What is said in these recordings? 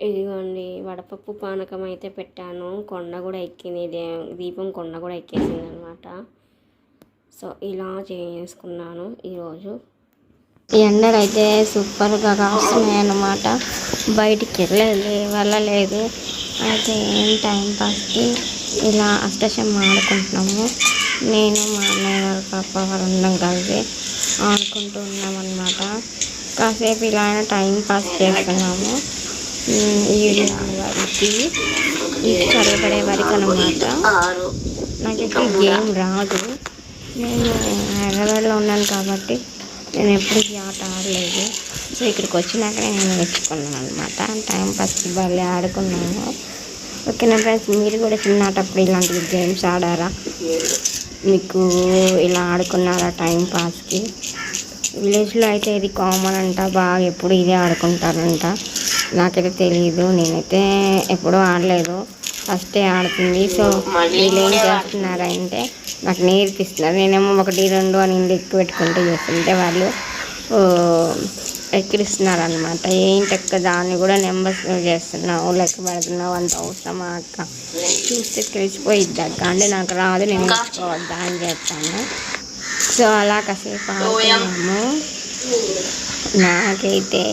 ఇదిగోండి వడపప్పు పానకం అయితే పెట్టాను. కొండ కూడా ఎక్కింది. దే- దీపం కొండ కూడా ఎక్కేసింది అనమాట సో ఇలా చేసుకున్నాను ఈరోజు. ఎండలు అయితే సూపర్గా కాస్తున్నాయి అన్నమాట బయటికి వెళ్ళలేదు వెళ్ళలేదు. అయితే ఏం టైం పాస్కి ఇలా అష్టశం ఆడుకుంటున్నాము. నేను మా అన్నయ్య వాళ్ళ పాప వాళ్ళందరం కలిసి ఆడుకుంటూ ఉన్నామన్నమాట. కాసేపు ఇలా టైం పాస్ చేస్తున్నాము. ఉమ్, ఈ ఇది ఇది చల్లబడే వరకు అనమాట నాకైతే గేమ్ రాదు నేను హైదరాబాద్లో ఉన్నాను కాబట్టి నేను ఎప్పుడు ఈ ఆట ఆడలేదు. సో ఇక్కడికి వచ్చినాక నేను నేర్చుకున్నాను అనమాట. టైం పాస్ భలే ఆడుకున్నాను ఓకేనా ఫ్రెండ్స్ మీరు కూడా చిన్నటప్పుడు ఇలాంటి గేమ్స్ ఆడారా మీకు ఇలా ఆడుకున్నారా టైం పాస్కి విలేజ్లో అయితే ఇది కామన్ అంట బాగా ఎప్పుడు ఇదే ఆడుకుంటారంట. నాకైతే తెలియదు నేనైతే ఎప్పుడూ ఆడలేదు. ఫస్టే ఆడుతుంది. సో వీళ్ళు ఏం చేస్తున్నారంటే నాకు నేర్పిస్తున్నారు. నేనేమో ఒకటి రెండు అని ఎక్కువ పెట్టుకుంటూ చేస్తుంటే వాళ్ళు ఎక్కిరిస్తున్నారు అనమాట ఏంటి అక్క దాన్ని కూడా నెంబర్స్ చేస్తున్నావు లెక్క పెడుతున్నావు అంత అవసరమా అక్క? చూస్తే తెలిసిపోయిద్ది అక్క. అంటే నాకు రాదు నేను నేర్చుకోవద్దా అని చెప్తాను. సో అలా కాసేపు ఆడుకున్నాము నాకైతే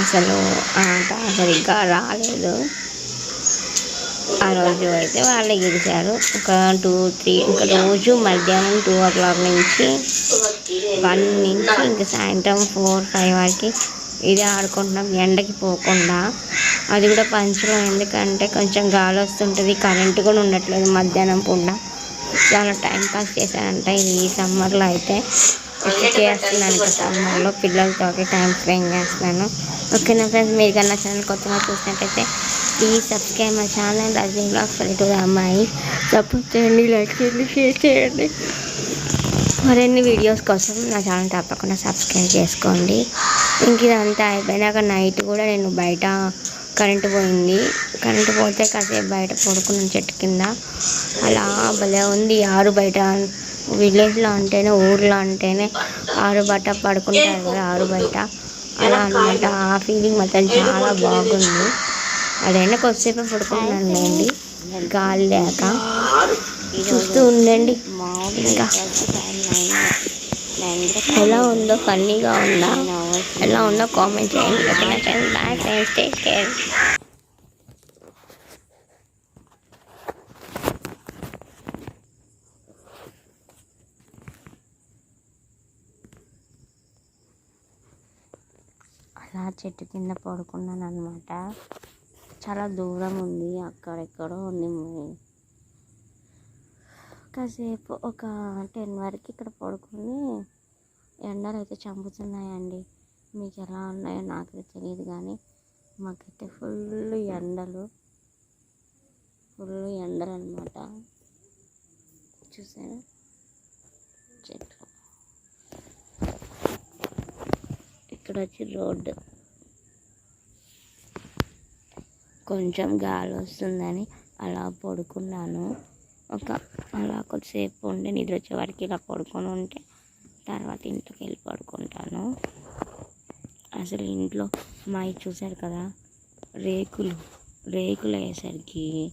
అసలు ఆట సరిగ్గా రాలేదు. ఆ రోజు అయితే వాళ్ళే గెలిచారు. ఒక టూ త్రీ ఒక రోజు మధ్యాహ్నం టూ ఓ క్లాక్ నుంచి వన్ నుంచి ఇంకా సాయంత్రం ఫోర్ ఫైవ్ వరకు ఇదే ఆడుకుంటున్నాం. ఎండకి పోకుండా. అది కూడా పంచడం ఎందుకంటే కొంచెం గాలి వస్తుంటుంది కరెంటు కూడా ఉండట్లేదు మధ్యాహ్నం పూట. చాలా టైం పాస్ చేశారంట ఈ సమ్మర్లో అయితే. చేస్తున్నాను సమ్మర్లో పిల్లలతో టైం స్పెండ్ చేస్తున్నాను. ఓకేనా ఫ్రెండ్స్ మీరు కన్నా ఛానల్ కొత్తగా చూసినట్టయితే please subscribe my channel Rajani blog పల్లెటూరు అమ్మాయి సపోర్ట్ చేయండి లైక్ చేయండి షేర్ చేయండి మరిన్ని వీడియోస్ కోసం నా ఛానల్ తప్పకుండా సబ్స్క్రైబ్ చేసుకోండి ఇంక ఇదంతా అయిపోయినాక నైట్ కూడా నేను బయట కరెంటు పోయింది కరెంటు పోతే కాసేపు బయట పడుకున్నాను చెట్టు కింద అలా భలే ఉంది ఆరు బయట విలేజ్లో అంటేనే ఊర్లో అంటేనే ఆరు బయట పడుకుంటారు కదా ఆరు బయట అలా అనమాట ఆ ఫీలింగ్ మాత్రం చాలా బాగుంది. అదైనా కొద్దిసేపు పడుకున్నాను లేండి గాలి లేక చూస్తూ ఉండండి. ఇంకా ఎలా ఉందో ఫన్నీగా ఉందా? ఎలా ఉందో కామెంట్ చేయండి. ఓకేనా friends bye friends take care అలా చెట్టు కింద పడుకున్నాను అనమాట చాలా దూరం ఉంది అక్కడెక్కడో ఉంది కాసేపు ఒక టెన్ వరకు ఇక్కడ పడుకుని ఎండలు అయితే చంపుతున్నాయండి. మీకు ఎలా ఉన్నాయో నాకైతే తెలియదు కానీ మాకైతే ఫుల్ ఎండలు. ఫుల్ ఎండలు అనమాట చూసారా? చెట్లు ఇక్కడ వచ్చి రోడ్డు. కొంచెం గాలి వస్తుందని అలా పడుకున్నాను. ఒక అలా కొద్దిసేపు ఉండి నిద్ర వచ్చే ఇలా పడుకొని ఉంటే తర్వాత ఇంట్లోకి వెళ్ళి పడుకుంటాను. అసలు ఇంట్లో మా చూశారు కదా రేకులు రేకులు అయ్యేసరికి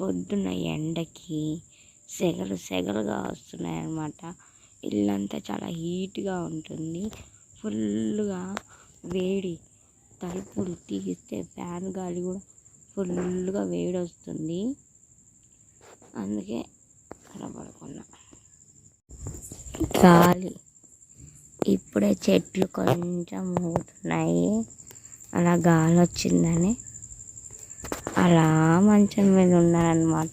పొద్దున్న ఎండకి సెగలు సెగలుగా వస్తున్నాయి అన్నమాట ఇల్లంతా చాలా హీట్గా ఉంటుంది. ఫుల్గా వేడి తలుపులు తీస్తే ఫ్యాన్ గాలి కూడా ఫుల్గా వేడి వస్తుంది అందుకే అలా పడుకున్నా గాలి ఇప్పుడే చెట్లు కొంచెం ఊగుతున్నాయి. అలా గాలి వచ్చిందని అలా మంచం మీద ఉన్నారనమాట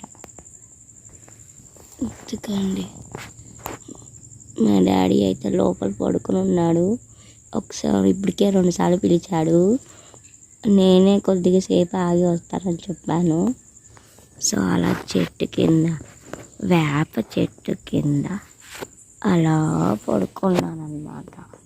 ఎందుకండి మా డాడీ అయితే లోపల పడుకుని ఉన్నాడు. ఒకసారి ఇప్పటికే రెండుసార్లు పిలిచాడు. నేనే కొద్దిగా సేపు ఆగి వస్తానని చెప్పాను. సో అలా చెట్టు కింద వేప చెట్టు కింద అలా పడుకున్నాను అనమాట